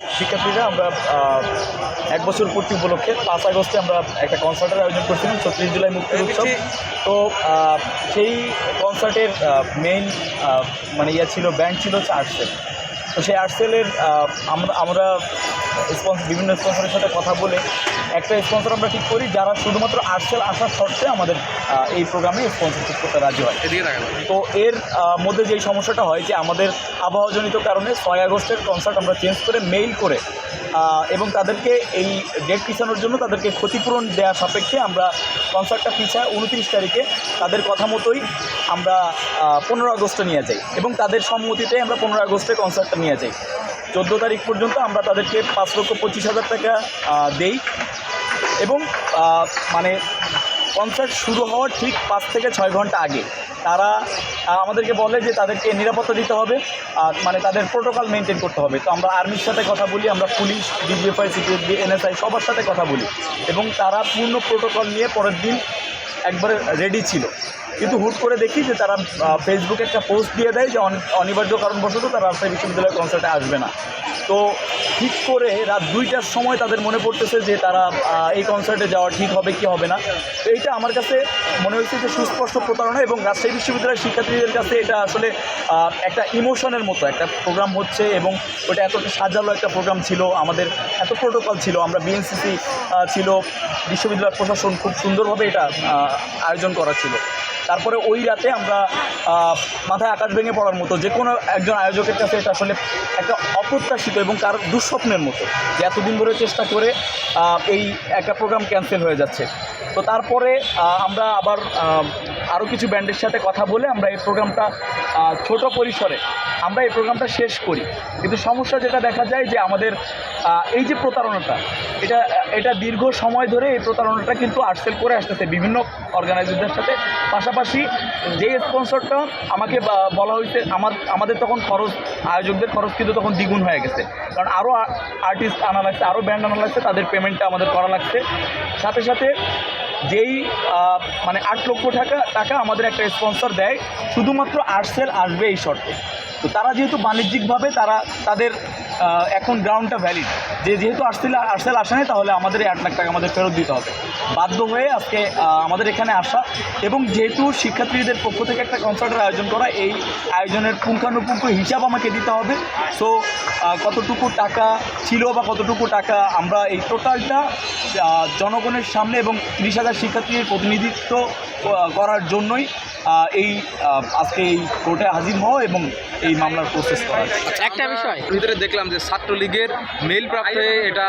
শিক্ষার্থীরা আমরা এক বছর পূর্তি উপলক্ষে পাঁচ আগস্টে আমরা একটা কনসার্টের আয়োজন করছিলাম ছত্রিশ জুলাই মুক্তি উৎসব। তো সেই কনসার্টের মেইন মানে ইয়ে ছিল ব্যান্ড ছিল হচ্ছে আর্টসেল তো সেই আর্টসেলের আমরা আমরা স্পন্সর বিভিন্ন স্পন্সরের সাথে কথা বলে একটা স্পন্সর আমরা ঠিক করি যারা শুধুমাত্র আর্টসেল আসার শর্তে আমাদের এই প্রোগ্রামে স্পন্সরশিপ করতে রাজি হয়। তো এর মধ্যে যেই সমস্যাটা হয় যে আমাদের আবহাওয়াজনিত কারণে ছয় আগস্টের কনসার্ট আমরা চেঞ্জ করে মেইল করে এবং তাদেরকে এই ডেট পিছানোর জন্য তাদেরকে ক্ষতিপূরণ দেওয়া সাপেক্ষে আমরা কনসার্টটা পিছায় উনত্রিশ তারিখে তাদের কথা মতোই আমরা পনেরো আগস্টে নিয়ে যাই এবং তাদের সম্মতিতে আমরা পনেরো আগস্টে কনসার্টটা নিয়ে যাই। চোদ্দ তারিখ পর্যন্ত আমরা তাদেরকে পাঁচ লক্ষ পঁচিশ হাজার টাকা দেই। এবং মানে কনসার্ট শুরু হওয়ার ঠিক পাঁচ থেকে ছয় ঘণ্টা আগে। তারা আমাদেরকে বলে যে তাদেরকে নিরাপত্তা দিতে হবে আর মানে তাদের প্রোটোকল মেনটেন করতে হবে। তো আমরা আর্মির সাথে কথা বলি, আমরা পুলিশ ডিজিএফআই সিপিএসবি এনএসআই সবার সাথে কথা বলি। এবং তারা পূর্ণ প্রোটোকল নিয়ে পরের দিন একবারে রেডি ছিল। কিন্তু হুট করে দেখি যে তারা ফেসবুকে একটা পোস্ট দিয়ে দেয় যে অনি- অনিবার্য কারণবশত তারা রাজশাহী বিশ্ববিদ্যালয়ের কনসার্টে আসবে না। তো ঠিক করে রাত দুইটার সময় তাদের মনে পড়তেছে যে তারা এই কনসার্টে যাওয়া ঠিক হবে কি হবে না। তো এইটা আমার কাছে মনে হয়েছে যে সুস্পষ্ট প্রতারণা এবং রাজশাহী বিশ্ববিদ্যালয়ের শিক্ষার্থীদের কাছে এটা আসলে একটা ইমোশনের মতো একটা প্রোগ্রাম হচ্ছে এবং ওটা এতটা সাজালো একটা প্রোগ্রাম ছিল, আমাদের এত প্রোটোকল ছিল, আমরা বিএনসিসি ছিল, বিশ্ববিদ্যালয় প্রশাসন খুব সুন্দরভাবে এটা আয়োজন করা ছিল। তারপরে ওই রাতে আমরা মাথায় আকাশ ভেঙে পড়ার মতো, যে কোনো একজন আয়োজকের কাছে এটা আসলে একটা অপ্রত্যাশিত এবং তার দুঃস্বপ্নের মতো, যে এতদিন ধরে চেষ্টা করে এই একটা প্রোগ্রাম ক্যান্সেল হয়ে যাচ্ছে। তো তারপরে আমরা আবার আরও কিছু ব্যান্ডের সাথে কথা বলে আমরা এই প্রোগ্রামটা ছোট পরিসরে আমরা এই প্রোগ্রামটা শেষ করি। কিন্তু সমস্যা যেটা দেখা যায় যে আমাদের এই যে প্রতারণাটা, এটা এটা দীর্ঘ সময় ধরে এই প্রতারণাটা কিন্তু আর্টসেল করে আসতেছে বিভিন্ন অর্গানাইজারদের সাথে। পাশাপাশি যে স্পন্সরটা আমাকে বলা হয়েছে, আমার, আমাদের তখন খরচ, আয়োজকদের খরচ কিন্তু তখন দ্বিগুণ হয়ে গেছে। কারণ আরও আর্টিস্ট আনা লাগছে আরও ব্যান্ড আনা লাগছে তাদের পেমেন্টটা আমাদের করা লাগছে। সাথে সাথে যেই মানে আট লক্ষ টাকা টাকা আমাদের একটা স্পন্সর দেয়, শুধুমাত্র আর্টসেল আসবে এই শর্তে। তো তারা যেহেতু বাণিজ্যিকভাবে তারা, তাদের এখন গ্রাউন্ডটা ভ্যালিড যে যেহেতু আর্টসেল আর্টসেল আসে তাহলে আমাদের আট লাখ টাকা আমাদের ফেরত দিতে হবে। বাধ্য হয়ে আজকে আমাদের এখানে আসা এবং যেহেতু শিক্ষার্থীদের পক্ষ থেকে একটা কনসার্টের আয়োজন করা এই আয়োজনের পুঙ্খানুপুঙ্খ হিসাব আমাকে দিতে হবে। সো কতটুকু টাকা ছিল বা কতটুকু টাকা আমরা এই টোটালটা জনগণের সামনে এবং তিরিশ হাজার শিক্ষার্থীর প্রতিনিধিত্ব করার জন্যই এই আজকে এই কোর্টে হাজির হওয়া এবং এই মামলার প্রসেস করা। একটা বিষয়। ভিতরে দেখলাম যে ছাত্রলীগের মেইল প্রাপ্তে এটা